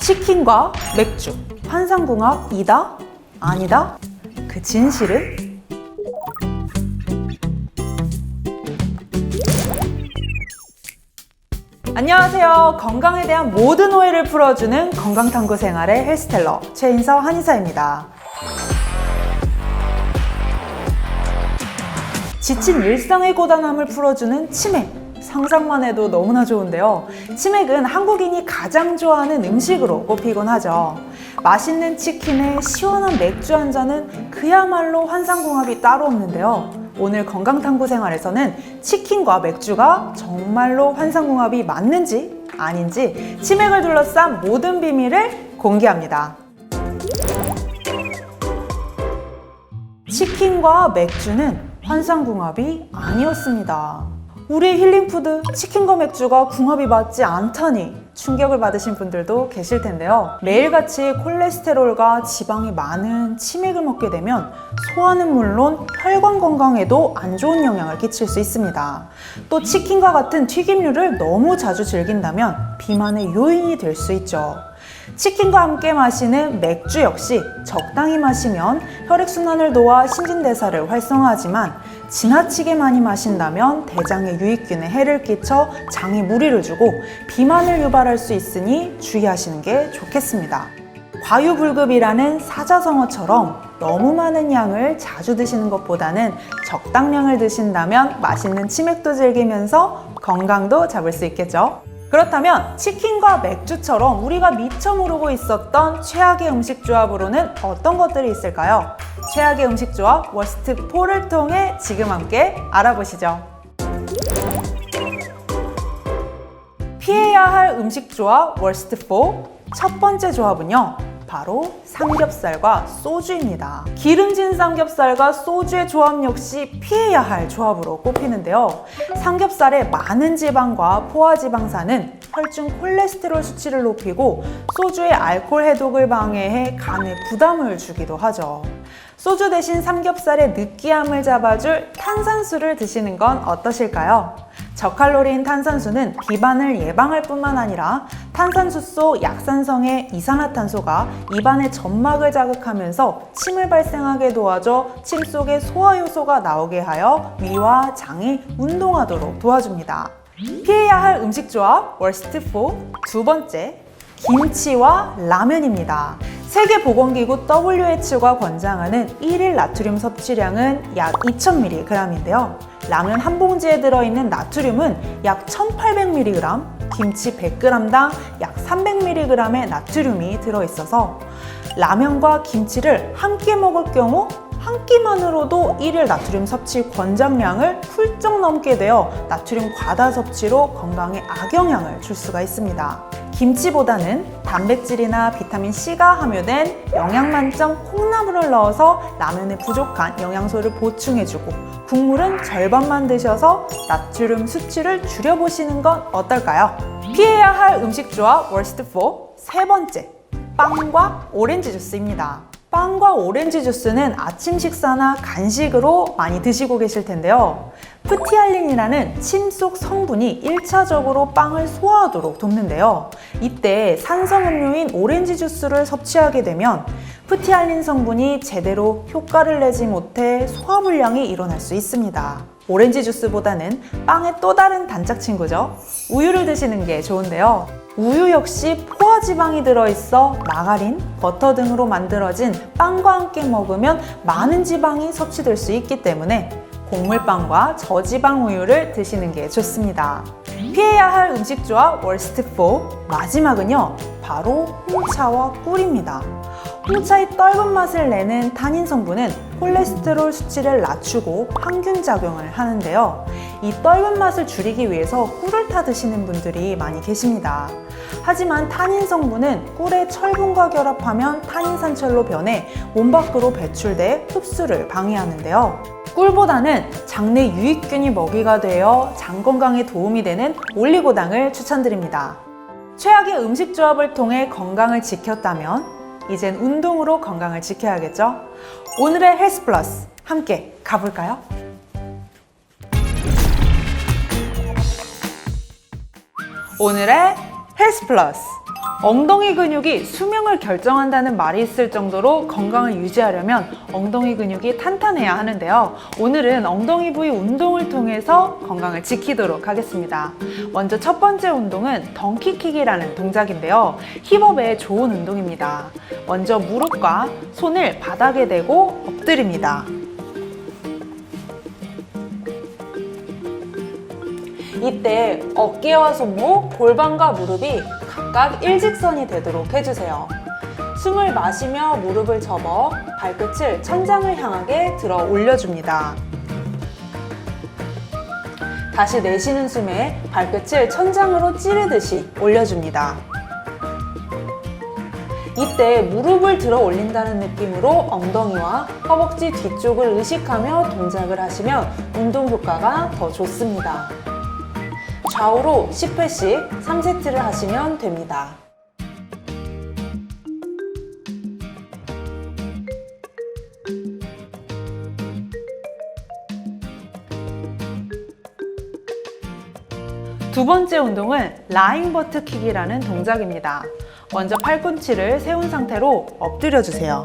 치킨과 맥주, 환상궁합이다? 아니다? 그 진실은? 안녕하세요. 건강에 대한 모든 오해를 풀어주는 건강탐구 생활의 헬스텔러 최인서 한의사입니다. 지친 일상의 고단함을 풀어주는 치맥. 상상만 해도 너무나 좋은데요. 치맥은 한국인이 가장 좋아하는 음식으로 꼽히곤 하죠. 맛있는 치킨에 시원한 맥주 한 잔은 그야말로 환상궁합이 따로 없는데요. 오늘 건강탐구 생활에서는 치킨과 맥주가 정말로 환상궁합이 맞는지 아닌지 치맥을 둘러싼 모든 비밀을 공개합니다. 치킨과 맥주는 환상궁합이 아니었습니다. 우리 힐링푸드 치킨과 맥주가 궁합이 맞지 않다니 충격을 받으신 분들도 계실 텐데요. 매일같이 콜레스테롤과 지방이 많은 치맥을 먹게 되면 소화는 물론 혈관 건강에도 안 좋은 영향을 끼칠 수 있습니다. 또 치킨과 같은 튀김류를 너무 자주 즐긴다면 비만의 요인이 될 수 있죠. 치킨과 함께 마시는 맥주 역시 적당히 마시면 혈액순환을 도와 신진대사를 활성화하지만 지나치게 많이 마신다면 대장에 유익균에 해를 끼쳐 장에 무리를 주고 비만을 유발할 수 있으니 주의하시는 게 좋겠습니다. 과유불급이라는 사자성어처럼 너무 많은 양을 자주 드시는 것보다는 적당량을 드신다면 맛있는 치맥도 즐기면서 건강도 잡을 수 있겠죠. 그렇다면 치킨과 맥주처럼 우리가 미처 모르고 있었던 최악의 음식 조합으로는 어떤 것들이 있을까요? 최악의 음식 조합 워스트 4를 통해 지금 함께 알아보시죠. 피해야 할 음식 조합 워스트 4. 첫 번째 조합은요. 바로 삼겹살과 소주입니다. 기름진 삼겹살과 소주의 조합 역시 피해야 할 조합으로 꼽히는데요. 삼겹살의 많은 지방과 포화지방산은 혈중 콜레스테롤 수치를 높이고 소주의 알코올 해독을 방해해 간에 부담을 주기도 하죠. 소주 대신 삼겹살의 느끼함을 잡아줄 탄산수를 드시는 건 어떠실까요? 저칼로리인 탄산수는 비만을 예방할 뿐만 아니라 탄산수 속 약산성의 이산화탄소가 입안의 점막을 자극하면서 침을 발생하게 도와줘 침 속에 소화 효소가 나오게 하여 위와 장이 운동하도록 도와줍니다. 피해야 할 음식 조합 월스트 4두 번째 김치와 라면입니다. 세계보건기구 WHO가 권장하는 1일 나트륨 섭취량은 약 2000mg인데요. 라면 한 봉지에 들어있는 나트륨은 약 1800mg, 김치 100g당 약 300mg의 나트륨이 들어있어서 라면과 김치를 함께 먹을 경우 한 끼만으로도 1일 나트륨 섭취 권장량을 훌쩍 넘게 되어 나트륨 과다 섭취로 건강에 악영향을 줄 수가 있습니다. 김치보다는 단백질이나 비타민 C가 함유된 영양 만점 콩나물을 넣어서 라면에 부족한 영양소를 보충해주고 국물은 절반만 드셔서 나트륨 수치를 줄여보시는 건 어떨까요? 피해야 할 음식 조합 월스트 4 세 번째 빵과 오렌지 주스입니다. 빵과 오렌지 주스는 아침 식사나 간식으로 많이 드시고 계실 텐데요. 프티알린이라는 침 속 성분이 1차적으로 빵을 소화하도록 돕는데요. 이때 산성 음료인 오렌지 주스를 섭취하게 되면 프티알린 성분이 제대로 효과를 내지 못해 소화불량이 일어날 수 있습니다. 오렌지 주스보다는 빵의 또 다른 단짝 친구죠. 우유를 드시는 게 좋은데요. 우유 역시 포화지방이 들어있어 마가린, 버터 등으로 만들어진 빵과 함께 먹으면 많은 지방이 섭취될 수 있기 때문에 곡물빵과 저지방 우유를 드시는 게 좋습니다. 피해야 할 음식 조합 월스트 4 마지막은요 바로 홍차와 꿀입니다. 홍차의 떫은 맛을 내는 타닌 성분은 콜레스테롤 수치를 낮추고 항균 작용을 하는데요. 이 떫은 맛을 줄이기 위해서 꿀을 타 드시는 분들이 많이 계십니다. 하지만 타닌 성분은 꿀의 철분과 결합하면 타닌산철로 변해 몸 밖으로 배출돼 흡수를 방해하는데요. 꿀보다는 장내 유익균이 먹이가 되어 장 건강에 도움이 되는 올리고당을 추천드립니다. 최악의 음식 조합을 통해 건강을 지켰다면 이젠 운동으로 건강을 지켜야겠죠? 오늘의 헬스 플러스 함께 가볼까요? 오늘의 헬스 플러스 엉덩이 근육이 수명을 결정한다는 말이 있을 정도로 건강을 유지하려면 엉덩이 근육이 탄탄해야 하는데요. 오늘은 엉덩이 부위 운동을 통해서 건강을 지키도록 하겠습니다. 먼저 첫 번째 운동은 덩키킥이라는 동작인데요. 힙업에 좋은 운동입니다. 먼저 무릎과 손을 바닥에 대고 엎드립니다. 이때 어깨와 손목, 골반과 무릎이 각각 일직선이 되도록 해주세요. 숨을 마시며 무릎을 접어 발끝을 천장을 향하게 들어 올려줍니다. 다시 내쉬는 숨에 발끝을 천장으로 찌르듯이 올려줍니다. 이때 무릎을 들어 올린다는 느낌으로 엉덩이와 허벅지 뒤쪽을 의식하며 동작을 하시면 운동 효과가 더 좋습니다. 좌우로 10회씩 3세트를 하시면 됩니다. 두 번째 운동은 라인 버트 킥이라는 동작입니다. 먼저 팔꿈치를 세운 상태로 엎드려 주세요.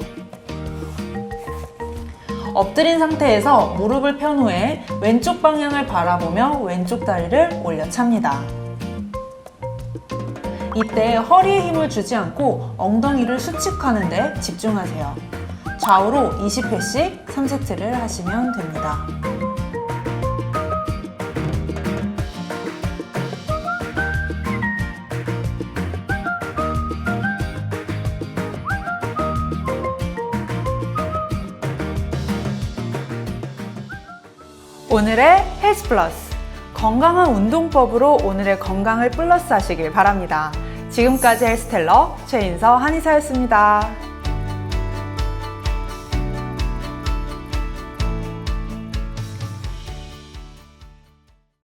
엎드린 상태에서 무릎을 편 후에 왼쪽 방향을 바라보며 왼쪽 다리를 올려 찹니다. 이때 허리에 힘을 주지 않고 엉덩이를 수축하는 데 집중하세요. 좌우로 20회씩 3세트를 하시면 됩니다. 오늘의 헬스 플러스 건강한 운동법으로 오늘의 건강을 플러스 하시길 바랍니다. 지금까지 헬스텔러 최인서 한의사였습니다.